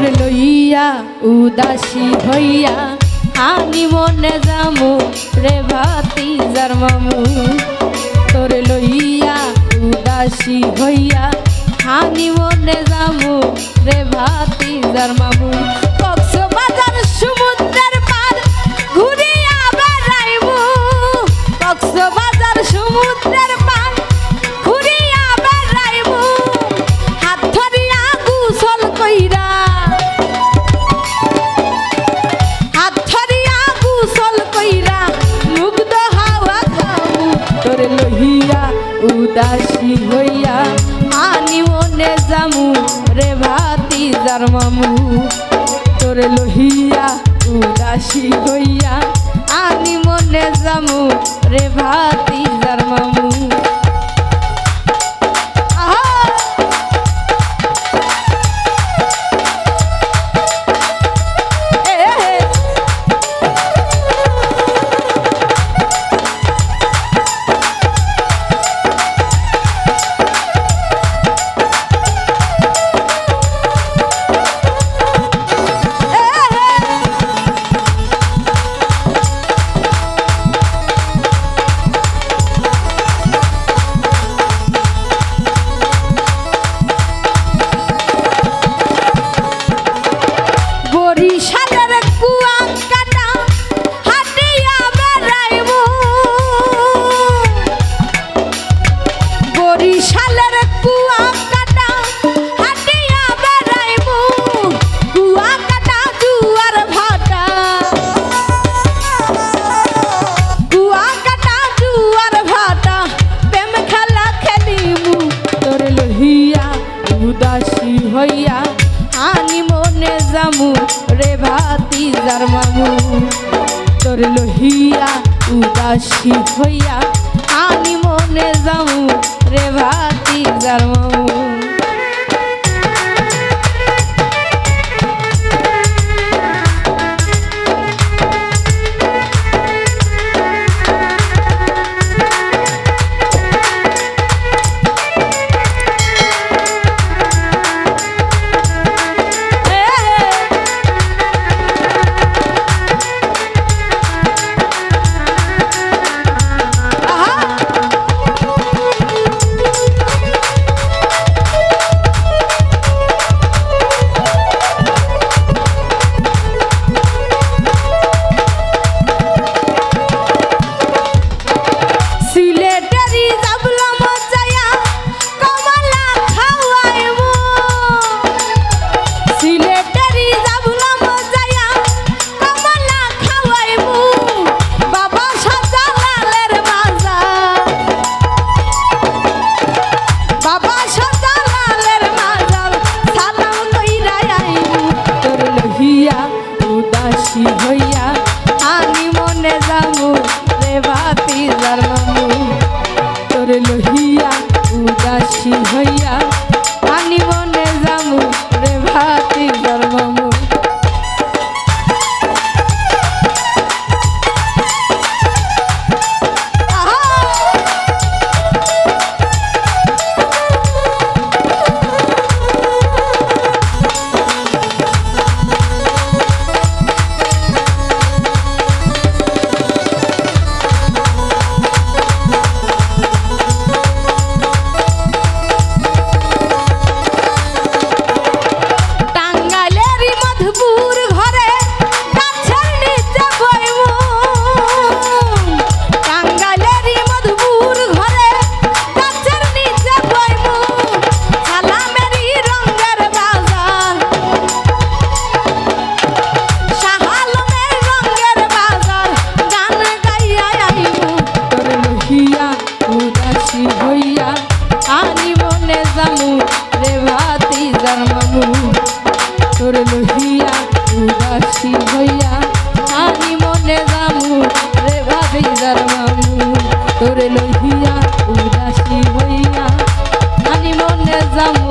তোর লইয়া উদাসী হইয়া, আমি মনে যামু রে ভাতি যার মামু। তোর লইয়া উদাসী হইয়া, আমি মনে যামু রে ভাতি যার মামু। উদাসী হইয়া আনি মনে যামু রে ভাতি যার মামু। তোরে লহিয়া উদাসী হইয়া আনি মনে যামু রে ভাতি যার মামু। বরিশালের কুয়া কাটা, হাটিয়া বেড়াইমু। কুয়া কাটা ভাটা। কুয়া কাটা ভাটা, প্রেম খেলা খেলিমু। তোর লহিয়া উদাসী হইয়া আনি মনে রে ভাতি যার মামু। তোর লহিয়া উদাসী হইয়া আনি মনে যামু রে ভাতি যার তোর